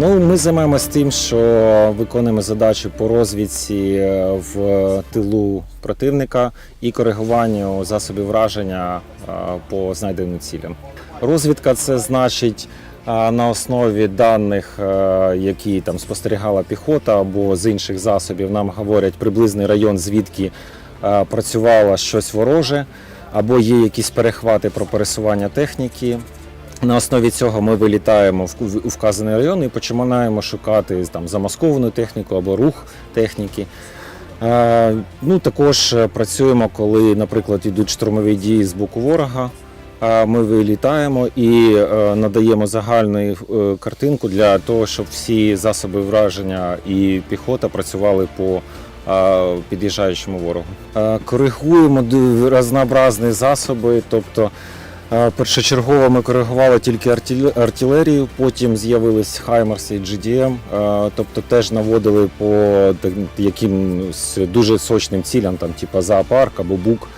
Ну, ми займаємося тим, що виконуємо задачі по розвідці е, в тилу противника і коригуванню засобів враження е, по знайденим цілям. Розвідка це значить е, на основі даних, які там спостерігала піхота або з інших засобів, нам говорять приблизний район, звідки працювало щось вороже, або є якісь перехвати про пересування техніки. На основі цього ми вилітаємо в вказаний район і починаємо шукати там замасковану техніку або рух техніки. Е, ну, також е, працюємо, коли, наприклад, йдуть штурмові дії з боку ворога. Е, Ми вилітаємо і надаємо загальну картинку для того, щоб всі засоби враження і піхота працювали по під'їжджаючому ворогу. Коригуємо різнообразні засоби, тобто Першочергово ми коригували тільки артилерію, потім з'явились Хаймерс і GDM, е, тобто теж наводили по якимсь дуже сочним цілям, там, типу зоопарк або бук.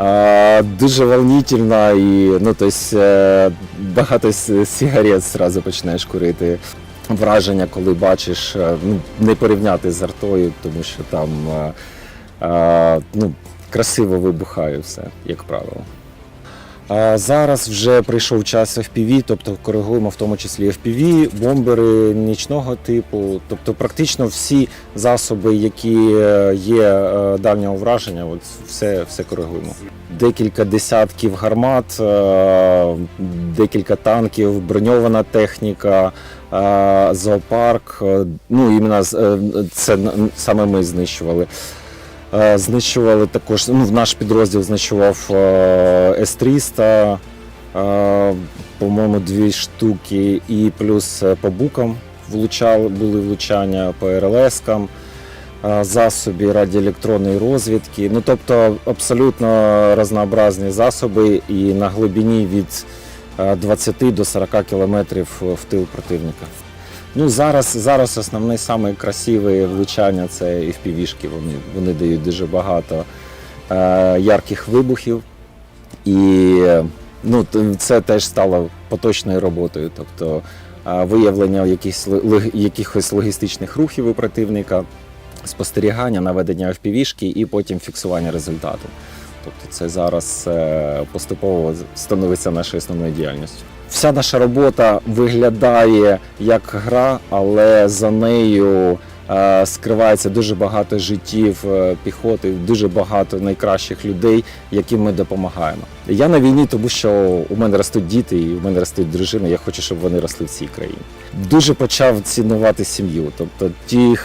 Е, Дуже волнительно і ну, тобто, е, багато сигарет зразу починаєш курити. Враження, коли бачиш, е, ну, не порівняти з артою, тому що там е, е, ну, красиво вибухає все, як правило. А Зараз вже прийшов час FPV, тобто коригуємо в тому числі FPV, бомбери нічного типу, тобто практично всі засоби, які е, є е, дальнього враження, от все, все коригуємо. Декілька десятків гармат, е, декілька танків, броньована техніка, зоопарк. Ну іменно це саме ми знищували. Е, Знищували також, ну, наш підрозділ знищував е, С-300, е, по-моєму, дві штуки, і плюс по букам влучали, були влучання по РЛС-кам, засоби радіоелектронної розвідки. Ну, тобто абсолютно різнообразні засоби і на глибині від е, 20 до 40 кілометрів в тил противника. Ну, зараз, зараз основне саме красиве влучання це FPV-шки. Вони, вони дають дуже багато е, ярких вибухів. І ну, це теж стало поточною роботою. Тобто е, виявлення якихось, якихось логістичних рухів у противника, спостерігання, наведення FPV-шки і потім фіксування результату. Тобто це зараз е, поступово становиться нашою основною діяльністю. Вся наша робота виглядає як гра, але за нею е, скривається дуже багато життів е, піхоти, дуже багато найкращих людей, яким ми допомагаємо. Я на війні, тому що у мене ростуть діти і у мене ростуть дружини. Я хочу, щоб вони росли в цій країні. Дуже почав цінувати сім'ю. Тобто ті,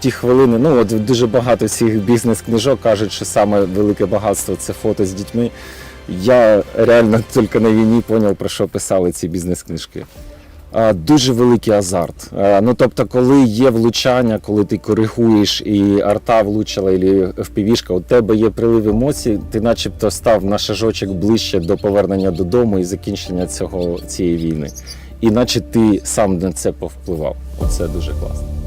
ті хвилини, ну от дуже багато цих бізнес-книжок кажуть, що саме велике багатство це фото з дітьми. Я реально тільки на війні зрозумів, про що писали ці бізнес-книжки. Дуже великий азарт. Ну тобто, коли є влучання, коли ти коригуєш і арта влучила, і FPV-шка, у тебе є прилив емоцій, ти начебто став на шажочок ближче до повернення додому і закінчення цього цієї війни. І наче ти сам на це повпливав. Оце дуже класно.